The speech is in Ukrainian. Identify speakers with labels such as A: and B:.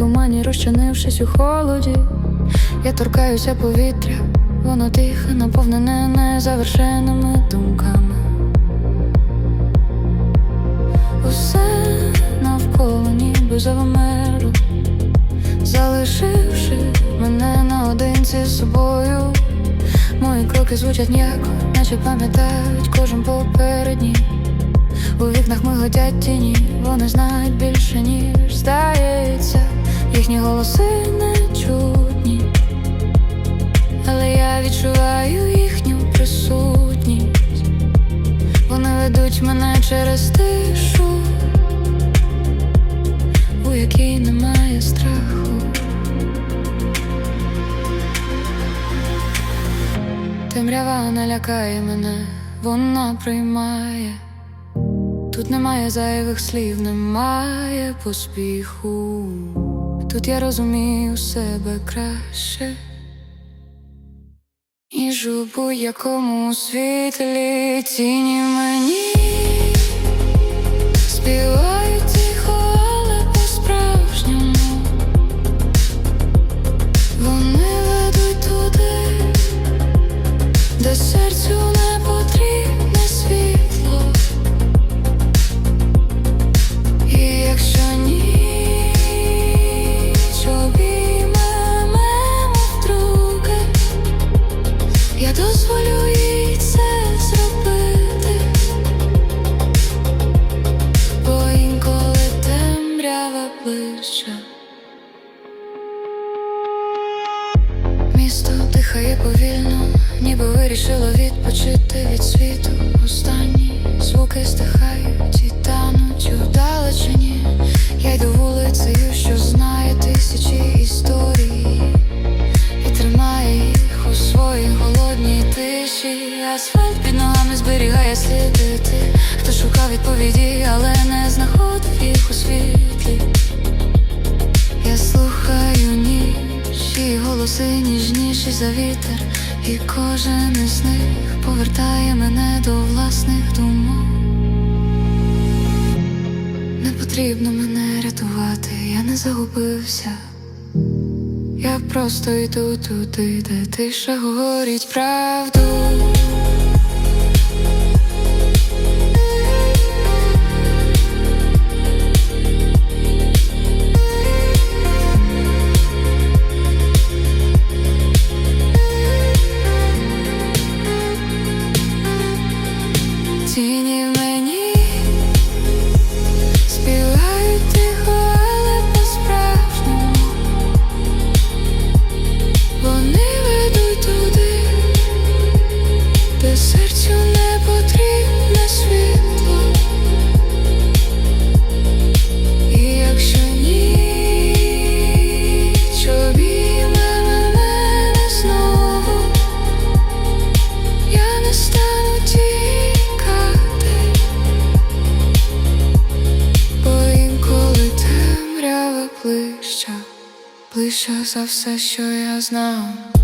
A: тумані, розчинившись у холоді. Я торкаюся повітря, воно тихе, наповнене незавершеними думками. Усе навколо ніби завмерло, залишивши мене наодинці з собою. Мої кроки звучать м'яко, наче пам'ятають кожен попередній. У вікнах миготять тіні, вони знають більше, ніж здається, їхні голоси не чутні, але я відчуваю їхню присутність. Вони ведуть мене через тишу, у якій немає страху. Темрява не лякає мене, вона приймає. Тут немає зайвих слів, немає поспіху. Тут я розумію себе краще, ніж у будь-якому світлі тіні мені дихає повільно, ніби вирішило відпочити від світу. Останні звуки стихають і тануть у далечині. Я йду вулицею, що знає тисячі історій, і тримає їх у своїй голодній тиші. Асфальт під ногами зберігає сліди тих, хто шукав відповіді, але не знаходив за вітер, і кожен із них повертає мене до власних думок. Не потрібно мене рятувати, я не загубився. Я просто йду туди, де тиша говорить правду. Темрява ближча, ближча за все, що я знав.